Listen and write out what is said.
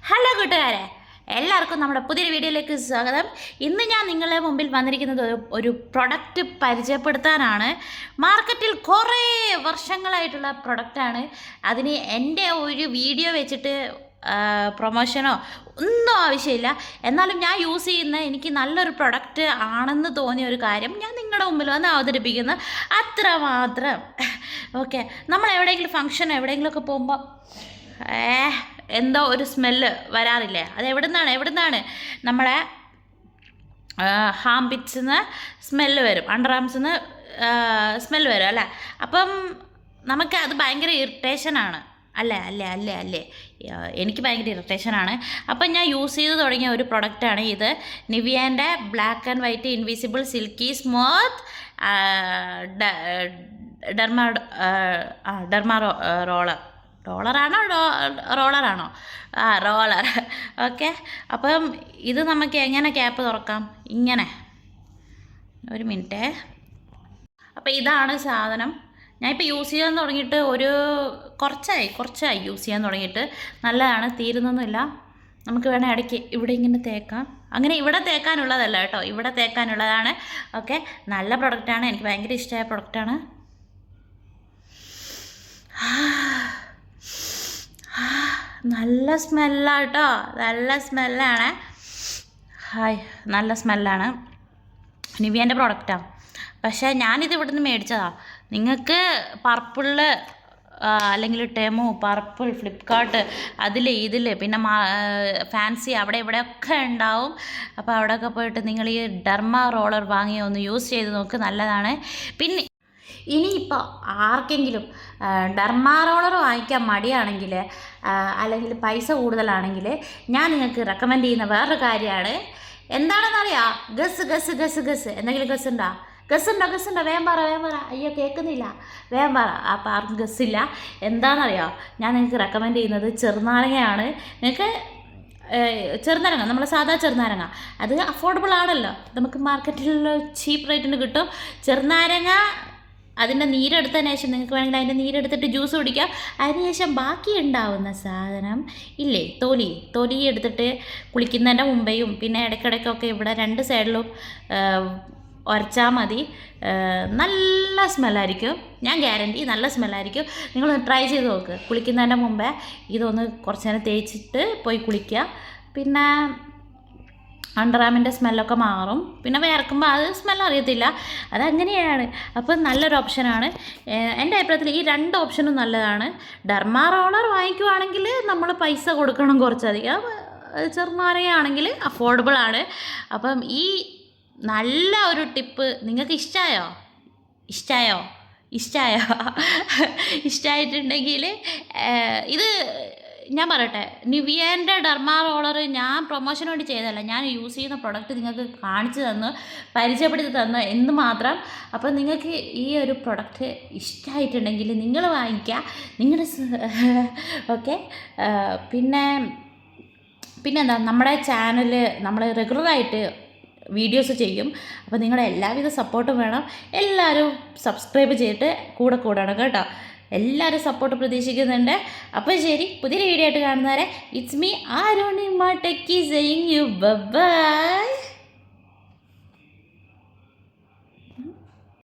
Hello കൂട്ടുകാരെ എല്ലാവർക്കും നമ്മുടെ പുതിയൊരു വീഡിയോയിലേക്ക് സ്വാഗതം. ഇന്ന് ഞാൻ നിങ്ങളെ മുമ്പിൽ വന്നിരിക്കുന്നത് ഒരു പ്രൊഡക്റ്റ് പരിചയപ്പെടുത്താനാണ്. മാർക്കറ്റിൽ കുറേ വർഷങ്ങളായിട്ടുള്ള പ്രൊഡക്റ്റാണ് അതിന് എന്റെ ഒരു വീഡിയോ വെച്ചിട്ട് പ്രൊമോഷനോ ഒന്നും ആവശ്യമില്ല. എന്നാലും ഞാൻ യൂസ് ചെയ്യുന്ന എനിക്ക് നല്ലൊരു പ്രൊഡക്റ്റ് ആണെന്ന് തോന്നിയ ഒരു കാര്യം ഞാൻ നിങ്ങളുടെ മുമ്പിൽ വന്ന് അവതരിപ്പിക്കുന്നു. അത്രമാത്രം ഓക്കെ നമ്മൾ എവിടെയെങ്കിലും ഫംഗ്ഷൻ എവിടെയെങ്കിലുമൊക്കെ പോകുമ്പോൾ ഏ എന്തോ ഒരു സ്മെല്ല് വരാറില്ലേ? അത് എവിടെ നിന്നാണ് എവിടെ നിന്നാണ് നമ്മളെ ഹാമ്പിറ്റ്സ് നിന്ന് സ്മെല്ല് വരും. അണ്ടർ ആംസിൽ നിന്ന് സ്മെല്ല് വരും അല്ലേ? അപ്പം നമുക്ക് അത് ഭയങ്കര ഇറിറ്റേഷനാണ്. അല്ലേ? അല്ലേ? അല്ലേ? അല്ലേ? എനിക്ക് ഭയങ്കര ഇറിറ്റേഷനാണ്. അപ്പം ഞാൻ യൂസ് ചെയ്ത് തുടങ്ങിയ ഒരു പ്രൊഡക്റ്റാണ് ഇത്. നിവിയാന്റെ black and white invisible silky smooth derma derma roller റോളറാണോ റോളറാണോ? ആ റോളർ. ഓക്കെ. അപ്പം ഇത് നമുക്ക് എങ്ങനെ ക്യാപ്പ് തുറക്കാം? ഇങ്ങനെ. ഒരു മിനിറ്റേ. അപ്പോൾ ഇതാണ് സാധനം. ഞാനിപ്പോൾ യൂസ് ചെയ്യാൻ തുടങ്ങിയിട്ട് ഒരു കുറച്ചായി കുറച്ചായി യൂസ് ചെയ്യാൻ തുടങ്ങിയിട്ട്. നല്ലതാണ് തീരുന്നൊന്നുമില്ല. നമുക്ക് വേണേൽ ഇടയ്ക്ക് ഇവിടെ ഇങ്ങനെ തേക്കാം. അങ്ങനെ ഇവിടെ തേക്കാനുള്ളതല്ല കേട്ടോ. ഇവിടെ തേക്കാനുള്ളതാണ്. ഓക്കെ. നല്ല പ്രൊഡക്റ്റാണ് എനിക്ക് ഭയങ്കര ഇഷ്ടമായ പ്രൊഡക്റ്റാണ് നല്ല സ്മെല്ലാട്ടോ. നല്ല സ്മെല്ലാണ്. ഹായ് നല്ല സ്മെല്ലാണ്. നിവിയന്റെ പ്രോഡക്റ്റാണ് പക്ഷേ ഞാനിത് ഇവിടുന്ന് മേടിച്ചതാണ് നിങ്ങൾക്ക് പർപ്പിളിൽ അല്ലെങ്കിൽ ടെമോ പർപ്പിൾ ഫ്ലിപ്കാർട്ട് അതിൽ ഇതിൽ പിന്നെ ഫാൻസി അവിടെ ഇവിടെയൊക്കെ ഉണ്ടാവും. അപ്പോൾ അവിടെയൊക്കെ പോയിട്ട് നിങ്ങൾ ഈ ഡർമ റോളർ വാങ്ങി ഒന്ന് യൂസ് ചെയ്ത് നോക്ക്. നല്ലതാണ്. പിന്നെ ഇനിയിപ്പോൾ ആർക്കെങ്കിലും ഡർമാ റോളർ വാങ്ങിക്കാൻ മടിയാണെങ്കിൽ അല്ലെങ്കിൽ പൈസ കൂടുതലാണെങ്കിൽ ഞാൻ നിങ്ങൾക്ക് റെക്കമെൻഡ് ചെയ്യുന്ന വേറൊരു കാര്യമാണ്. എന്താണെന്നറിയാം? Guess guess guess guess. എന്തെങ്കിലും ഗസ് ഉണ്ടോ? ഗസ് ഉണ്ടോ? ഗസ് ഉണ്ടോ? വേം പറ വേം പറ. അയ്യോ കേൾക്കുന്നില്ല. വേം പറ. അപ്പം ആർക്കും ഗസ്സില്ല എന്താണെന്നറിയോ? ഞാൻ നിങ്ങൾക്ക് റെക്കമെൻഡ് ചെയ്യുന്നത് ചെറുനാരങ്ങയാണ്. നിങ്ങൾക്ക് ചെറുനാരങ്ങ നമ്മളെ സാധാ ചെറുനാരങ്ങ. അത് അഫോർഡബിൾ ആണല്ലോ. നമുക്ക് മാർക്കറ്റിൽ ചീപ്പ് റേറ്റിന് കിട്ടും. ചെറുനാരങ്ങ അതിന്റെ നീരെടുത്തതിന് ശേഷം നിങ്ങൾക്ക് വേണമെങ്കിൽ അതിന്റെ നീരെടുത്തിട്ട് ജ്യൂസ് കുടിക്കാം. അതിനുശേഷം ബാക്കി ഉണ്ടാവുന്ന സാധനം ഇല്ലേ? തൊലി. തൊലി എടുത്തിട്ട് കുളിക്കുന്നതിന്റെ മുമ്പേയും പിന്നെ ഇടയ്ക്കിടയ്ക്കൊക്കെ ഇവിടെ രണ്ട് സൈഡിലും ഉരച്ചാൽ മതി. നല്ല സ്മെല്ലായിരിക്കും. ഞാൻ ഗ്യാരണ്ടി നല്ല സ്മെല്ലായിരിക്കും. നിങ്ങൾ ട്രൈ ചെയ്ത് നോക്ക്. കുളിക്കുന്നതിന്റെ മുമ്പേ ഇതൊന്ന് കുറച്ച് നേരം തേച്ചിട്ട് പോയി കുളിക്കുക. പിന്നെ അണ്ടറാമിന്റെ സ്മെല്ലൊക്കെ മാറും. പിന്നെ വേർക്കുമ്പോൾ അത് സ്മെൽ അറിയത്തില്ല. അതങ്ങനെയാണ് അപ്പോൾ നല്ലൊരു ഓപ്ഷനാണ് എന്റെ അഭിപ്രായത്തിൽ ഈ രണ്ട് ഓപ്ഷനും നല്ലതാണ്. ഡർമാ റോളർ വാങ്ങിക്കുവാണെങ്കിൽ നമ്മൾ പൈസ കൊടുക്കണം കുറച്ചധികം. ഏഹ് അഫോർഡബിൾ ആണ്. അപ്പം ഈ നല്ല ഒരു ടിപ്പ് നിങ്ങൾക്ക് ഇഷ്ടമായോ ഇഷ്ടമായോ ഇഷ്ടമായോ ഇഷ്ടമായിട്ടുണ്ടെങ്കിൽ ഇത് ഞാൻ പറയട്ടെ നിവിയേന്റെ ഡർമ റോളർ ഞാൻ പ്രൊമോഷൻ വേണ്ടി ചെയ്തതല്ല ഞാൻ യൂസ് ചെയ്യുന്ന പ്രൊഡക്റ്റ് നിങ്ങൾക്ക് കാണിച്ചു തന്ന് പരിചയപ്പെടുത്തി തന്ന് എന്ന് മാത്രം. അപ്പോൾ നിങ്ങൾക്ക് ഈ ഒരു പ്രൊഡക്റ്റ് ഇഷ്ടമായിട്ടുണ്ടെങ്കിൽ നിങ്ങൾ വാങ്ങിക്കുക നിങ്ങളുടെ ഓക്കെ പിന്നെ പിന്നെന്താ നമ്മുടെ ചാനൽ നമ്മൾ റെഗുലറായിട്ട് വീഡിയോസ് ചെയ്യും. അപ്പോൾ നിങ്ങളുടെ എല്ലാവിധ സപ്പോർട്ടും വേണം. എല്ലാവരും സബ്സ്ക്രൈബ് ചെയ്തിട്ട് കൂടെ കൂടണം കേട്ടോ. എല്ലാവരും സപ്പോർട്ട് പ്രതീക്ഷിക്കുന്നുണ്ട്. അപ്പോൾ ശരി പുതിയൊരു വീഡിയോ ആയിട്ട് കാണുന്നവരെ it's me Aroni techie saying you bye